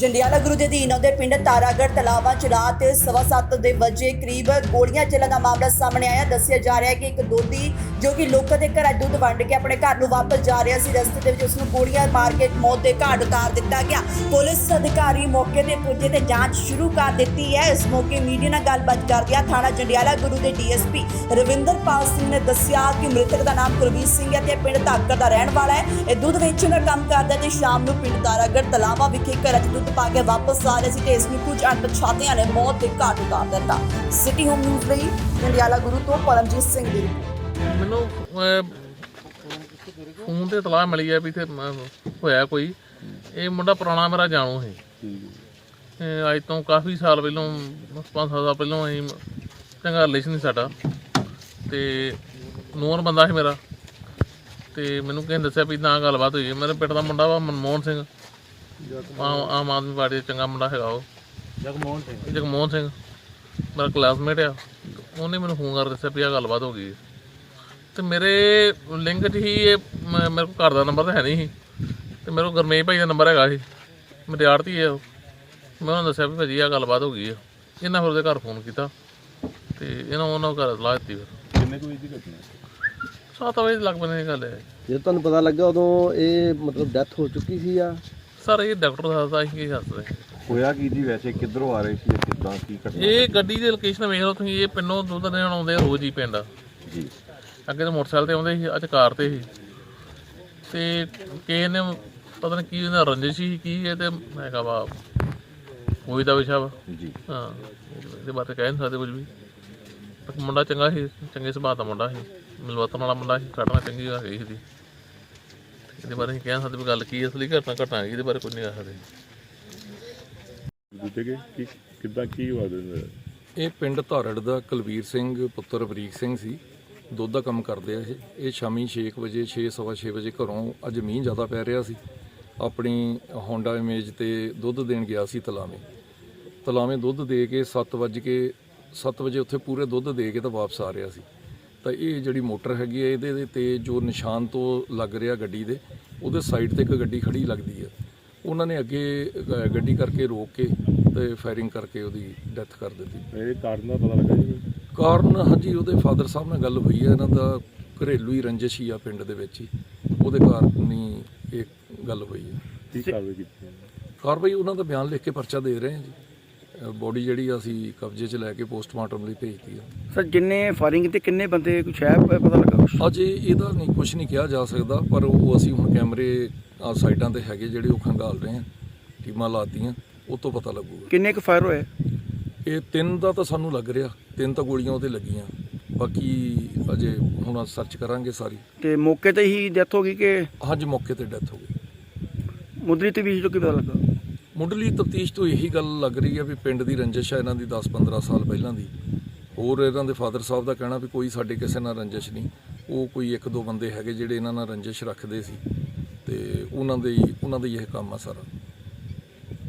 ਜੰਡਿਆਲਾ ਗੁਰੂ ਦੇ ਅਧੀਨ ਆਉਂਦੇ ਪਿੰਡ ਤਾਰਾਗੜ ਤਲਾਵਾਂ ਚ ਰਾਤ ਸਵਾ ਸੱਤ ਦੇ ਵਜੇ ਕਰੀਬ ਗੋਲੀਆਂ ਚੱਲਣ ਦਾ ਮਾਮਲਾ ਸਾਹਮਣੇ ਆਇਆ। ਦੱਸਿਆ ਜਾ ਰਿਹਾ ਹੈ ਕਿ ਇੱਕ ਦੋਧੀ ਜੋ ਕਿ ਲੋਕਾਂ ਦੇ ਘਰਾਂ ਦੁੱਧ ਵੰਡ ਕੇ ਆਪਣੇ ਘਰ ਨੂੰ ਵਾਪਸ ਜਾ ਰਿਹਾ ਸੀ। ਰਸਤੇ ਦੇ ਵਿੱਚ ਉਸ ਨੂੰ ਗੋਲੀਆਂ ਮਾਰ ਕੇ ਮੌਤ ਦੇ ਘਾਟ ਉਤਾਰ ਦਿੱਤਾ ਗਿਆ। ਪੁਲਿਸ ਅਧਿਕਾਰੀ ਮੌਕੇ ਤੇ ਪੁੱਜੇ ਤੇ ਜਾਂਚ ਸ਼ੁਰੂ ਕਰ ਦਿੱਤੀ ਹੈ। ਇਸ ਮੌਕੇ ਮੀਡੀਆ ਨਾਲ ਗੱਲਬਾਤ ਕਰਦਿਆਂ ਥਾਣਾ ਜੰਡਿਆਲਾ ਗੁਰੂ ਦੇ ਡੀਐਸਪੀ ਰਵਿੰਦਰਪਾਲ ਸਿੰਘ ਨੇ ਦੱਸਿਆ ਕਿ ਮ੍ਰਿਤਕ ਦਾ ਨਾਮ ਕੁਲਵੀਰ ਸਿੰਘ ਹੈ ਤੇ ਪਿੰਡ ਧਾਕੜ ਦਾ ਰਹਿਣ ਵਾਲਾ ਹੈ। ਇਹ ਦੁੱਧ ਵੇਚਣ ਦਾ ਕੰਮ ਕਰਦਾ ਤੇ ਸ਼ਾਮ ਨੂੰ ਪਿੰਡ ਤਾਰਾਗੜ ਤਲਾਵਾ ਵਿਖੇ ਘਰ 'ਚ ਦੁੱਧ ਪਾ ਕੇ ਵਾਪਸ ਆ ਰਿਹਾ ਸੀ ਤੇ ਇਸ ਨੂੰ ਕੁਝ ਅਣਪਛਾਤਿਆਂ ਨੇ ਮੌਤ ਦੇ ਘਾਟ ਉਤਾਰ ਦਿੱਤਾ। ਸਿਟੀ ਹੋਮ ਨਿਊਜ਼ ਲਈ ਜੰਡਿਆਲਾ ਗੁਰੂ ਤੋਂ ਪਰਮਜੀਤ ਸਿੰਘ ਦੀ ਮੈਨੂੰ ਫੋਨ ਤੇ ਤਲਾਹ ਮਿਲੀ ਹੈ ਵੀ ਤੇ ਹੋਇਆ ਕੋਈ। ਇਹ ਮੁੰਡਾ ਪੁਰਾਣਾ ਮੇਰਾ ਜਾਣੂ ਹੈ ਅੱਜ ਤੋਂ ਕਾਫੀ ਸਾਲ ਪਹਿਲਾਂ ਪੰਜ ਸੱਤ ਸਾਲ ਪਹਿਲਾਂ ਅਸੀਂ ਚੰਗਾ ਰਿਲੇਸ਼ਨ ਸੀ ਸਾਡਾ। ਤੇ ਨੂਰ ਬੰਦਾ ਸੀ ਮੇਰਾ। ਤੇ ਮੈਨੂੰ ਕਿਸੇ ਨੇ ਦੱਸਿਆ ਵੀ ਨਾ ਗੱਲਬਾਤ ਹੋਈ ਹੈ ਮੇਰੇ ਪਿੰਡ ਦਾ ਮੁੰਡਾ ਵਾ ਮਨਮੋਹਨ ਸਿੰਘ। ਆਮ ਆਮ ਆਦਮੀ ਪਾਰਟੀ ਦਾ ਚੰਗਾ ਮੁੰਡਾ ਹੈਗਾ ਉਹ। ਜਗਮੋਹਨ ਸਿੰਘ। ਜਗਮੋਹਨ ਸਿੰਘ। ਮੇਰਾ ਕਲਾਸਮੇਟ ਆ। ਉਹਨੇ ਮੈਨੂੰ ਫੋਨ ਕਰ ਦੱਸਿਆ ਵੀ ਆਹ ਗੱਲਬਾਤ ਹੋ ਗਈ ਹੈ। ਤੇ ਮੇਰੇ ਲਿੰਕ 'ਚ ਹੀ ਇਹ ਮ- ਮੇਰੇ ਕੋਲ ਘਰ ਦਾ ਨੰਬਰ ਤਾਂ ਹੈ ਨਹੀਂ ਸੀ। ਤੇ ਮੇਰੇ ਕੋਲ ਗਰਮੇਸ਼ ਭਾਈ ਦਾ ਨੰਬਰ ਹੈਗਾ ਸੀ। ਮੇਰੇ ਆੜਤੀ ਹੈ ਉਹ ਮੈਂ ਉਹਨਾਂ ਨੂੰ ਦੱਸਿਆ ਵੀ ਭਾਜੀ ਆਹ ਗੱਲਬਾਤ ਹੋ ਗਈ ਹੈ ਇਹਨਾਂ ਫਿਰ ਉਹਦੇ ਘਰ ਫੋਨ ਕੀਤਾ। ਤੇ ਇਹਨਾਂ ਉਹਨਾਂ ਨੂੰ ਘਰ ਲਾ ਦਿੱਤੀ ਫਿਰ। ਕਿੰਨੇ ਕੁ ਵਜੇ ਦੀ ਘਟਨਾ ਸੱਤ ਵਜੇ ਲੱਗ ਦੀ ਗੱਲ ਹੈ। ਜਦੋਂ ਤੁਹਾਨੂੰ ਪਤਾ ਲੱਗਾ ਉਦੋਂ ਇਹ ਮਤਲਬ ਡੈਥ ਹੋ ਚੁੱਕੀ ਸੀ ਆ ਸਰ ਇਹ ਡਾਕਟਰ ਦੱਸਦਾ ਅਸੀਂ ਕੀ ਦੱਸਦੇ ਹੋਇਆ ਕੀ ਜੀ ਵੈਸੇ? ਕਿੱਧਰੋਂ ਆ ਰਹੇ ਸੀ ਕਿੱਦਾਂ? ਕੀ ਘਟਨਾ ਇਹ ਗੱਡੀ ਦੀ ਲੋਕੇਸ਼ਨ ਵੇਖ ਲਓ ਤੁਸੀਂ। ਇਹ ਪਿੰਡੋਂ ਦੁੱਧ ਦੇਣ ਆਉਂਦੇ ਆ ਰੋਜ਼ ਹੀ ਪਿੰਡ। ਜੀ। ਅੱਗੇ ਤਾਂ ਮੋਟਰਸਾਈਕਲ ਤੇ ਆਉਂਦੇ ਸੀ ਅੱਜ ਕਾਰ ਤੇ ਸੀ। ਤੇ ਕਿਸੇ ਨੇ ਪਤਾ ਨਹੀਂ ਕੀ ਉਹਨਾਂ ਰੰਜਿਸ਼ ਸੀ ਕੀ ਇਹ ਤੇ ਮੈਂ ਕਹਾ ਵਾ ਉਹੀ ਦਾ ਵਿਸ਼ਾ ਵਾ। ਜੀ। ਹਾਂ ਇਹਦੇ ਬਾਰੇ ਕਹਿ ਨਹੀਂ ਸਕਦੇ ਕੁਝ ਵੀ। ਪਰ ਮੁੰਡਾ ਚੰਗਾ ਸੀ ਚੰਗੇ ਸੁਭਾਅ ਦਾ ਮੁੰਡਾ ਸੀ ਮਿਲਵਤਨ ਵਾਲਾ ਮੁੰਡਾ ਸੀ ਘਟਨਾ ਚੰਗੀ ਆ ਗਈ ਸੀ। ਇਹਦੇ ਬਾਰੇ ਕਹਿ ਸਕਦੇ ਵੀ ਗੱਲ ਕੀ ਹੈ, ਅਸਲੀ ਘਟਨਾ ਘਟਨਾ ਇਹਦੇ ਬਾਰੇ ਕੁਝ ਨਹੀਂ ਕਹਿ ਸਕਦੇ। ਦੂਜੇ ਕੇ ਕੀ ਕਿੱਦਾਂ ਕੀ ਹੋਇਆ ਦਿਨ ਇਹ ਪਿੰਡ ਧਾਰੜ ਦਾ ਕੁਲਵੀਰ ਸਿੰਘ ਪੁੱਤਰ ਬਰੀਕ ਸਿੰਘ ਸੀ। ਦੁੱਧ ਦਾ ਕੰਮ ਕਰਦੇ ਆ ਇਹ। ਇਹ ਸ਼ਾਮੀ 6 ਵਜੇ 6:30 ਵਜੇ ਘਰੋਂ ਅੱਜ ਮੀਂਹ ਜ਼ਿਆਦਾ ਪੈ ਰਿਹਾ ਸੀ। ਆਪਣੀ ਹੋਂਡਾ ਇਮੇਜ ਤੇ ਦੁੱਧ ਦੇਣ ਗਿਆ ਸੀ ਤਲਾਵੇਂ। ਤਲਾਵੇਂ ਦੁੱਧ ਦੇ ਕੇ 7 ਵਜੇ ਕੇ 7 ਵਜੇ ਉੱਥੇ ਪੂਰੇ ਦੁੱਧ ਦੇ ਕੇ ਤਾਂ ਵਾਪਸ ਆ ਰਿਹਾ ਸੀ। ਤਾਂ ਇਹ ਜਿਹੜੀ ਮੋਟਰ ਹੈਗੀ ਹੈ ਇਹਦੇ ਤੇ ਜੋ ਨਿਸ਼ਾਨ ਤੋਂ ਲੱਗ ਰਿਹਾ ਗੱਡੀ ਦੇ, ਉਹਦੇ ਸਾਈਡ ਤੇ ਇੱਕ ਗੱਡੀ ਖੜੀ ਲੱਗਦੀ ਹੈ ਉਹਨਾਂ ਨੇ ਅੱਗੇ ਗੱਡੀ ਕਰਕੇ ਰੋਕ ਕੇ ਤੇ ਫਾਇਰਿੰਗ ਕਰਕੇ ਉਹਦੀ ਡੈਥ ਕਰ ਦਿੱਤੀ। ਇਹ ਕਾਰਨ ਦਾ ਪਤਾ ਲੱਗਾ ਜੀ। ਕਾਰਨ ਹਾਂਜੀ ਉਹਦੇ ਫਾਦਰ ਸਾਹਿਬ ਨਾਲ ਗੱਲ ਹੋਈ ਹੈ ਇਹਨਾਂ ਦਾ ਘਰੇਲੂ ਹੀ ਰੰਜਿਸ਼ ਹੀ ਆ ਪਿੰਡ ਦੇ ਵਿੱਚ ਹੀ। ਉਹਦੇ ਕਾਰਨ ਹੀ ਇਹ ਗੱਲ ਹੋਈ ਹੈ। ਕੀ ਕਾਰਵਾਈ ਕੀਤੀ ਕਾਰਵਾਈ ਉਹਨਾਂ ਦਾ ਬਿਆਨ ਲਿਖ ਕੇ ਪਰਚਾ ਦੇ ਰਹੇ ਹਾਂ ਜੀ। ਬੋਡੀ ਜਿਹੜੀ ਅਸੀਂ ਕਬਜ਼ੇ 'ਚ ਲੈ ਕੇ ਪੋਸਟਮਾਰਟਮ ਲਈ ਭੇਜਤੀ ਆ। ਸਰ ਜਿੰਨੇ ਫਾਇਰਿੰਗ ਤੇ ਕਿੰਨੇ ਬੰਦੇ ਕੁਛ ਹੈ ਪ- ਪਤਾ ਲੱਗਾ ਕੁਛ? ਅਜੇ ਇਹਦਾ ਨਹੀਂ ਕੁਝ ਨਹੀਂ ਕਿਹਾ ਜਾ ਸਕਦਾ ਪਰ ਉਹ ਅਸੀਂ ਹੁਣ ਕੈਮਰੇ ਆ ਸਾਈਡਾਂ ਤੇ ਹੈਗੇ ਜਿਹੜੇ ਉਹ ਖੰਗਾਲ ਰਹੇ ਹਾਂ ਟੀਮਾਂ ਲਾਤੀਆਂ ਉਹ ਤੋਂ ਪਤਾ ਲੱਗੂਗਾ। ਕਿੰਨੇ ਕੁ ਫਾਇਰ ਹੋਏ? ਇਹ ਤਿੰਨ ਦਾ ਤਾਂ ਸਾਨੂੰ ਲੱਗ ਰਿਹਾ ਤਿੰਨ ਤਾਂ ਗੋਲੀਆਂ ਉਹਦੇ ਲੱਗੀਆਂ। ਬਾਕੀ ਅਜੇ ਹੁਣ ਸਰਚ ਕਰਾਂਗੇ ਸਾਰੀ। ਤੇ ਮੌਕੇ ਤੇ ਹੀ ਡੈਥ ਹੋ ਗਈ ਕਿ ਹਾਂਜੀ ਮੌਕੇ ਤੇ ਡੈਥ ਹੋ ਗਈ। ਮੁੱਢਲੀ ਤੇ ਵੀ ਤੋਂ ਕੀ ਪਤਾ ਲੱਗਾ? ਮੁੱਢਲੀ ਤਫਤੀਸ਼ ਤੋਂ ਇਹੀ ਗੱਲ ਲੱਗ ਰਹੀ ਹੈ ਵੀ ਪਿੰਡ ਦੀ ਰੰਜਿਸ਼ ਹੈ ਇਹਨਾਂ ਦੀ 10-15 ਸਾਲ ਪਹਿਲਾਂ ਦੀ। ਹੋਰ ਇਹਨਾਂ ਦੇ ਫਾਦਰ ਸਾਹਿਬ ਦਾ ਕਹਿਣਾ ਵੀ ਕੋਈ ਸਾਡੇ ਕਿਸੇ ਨਾਲ ਰੰਜਿਸ਼ ਨਹੀਂ। ਉਹ ਕੋਈ ਇੱਕ ਦੋ ਬੰਦੇ ਹੈਗੇ ਜਿਹੜੇ ਇਹਨਾਂ ਨਾਲ ਰੰਜਿਸ਼ ਰੱਖਦੇ ਸੀ। ਤੇ ਉਹਨਾਂ ਦੇ ਉਹਨਾਂ ਦਾ ਹੀ ਇਹ ਕੰਮ ਆ ਸਾਰਾ।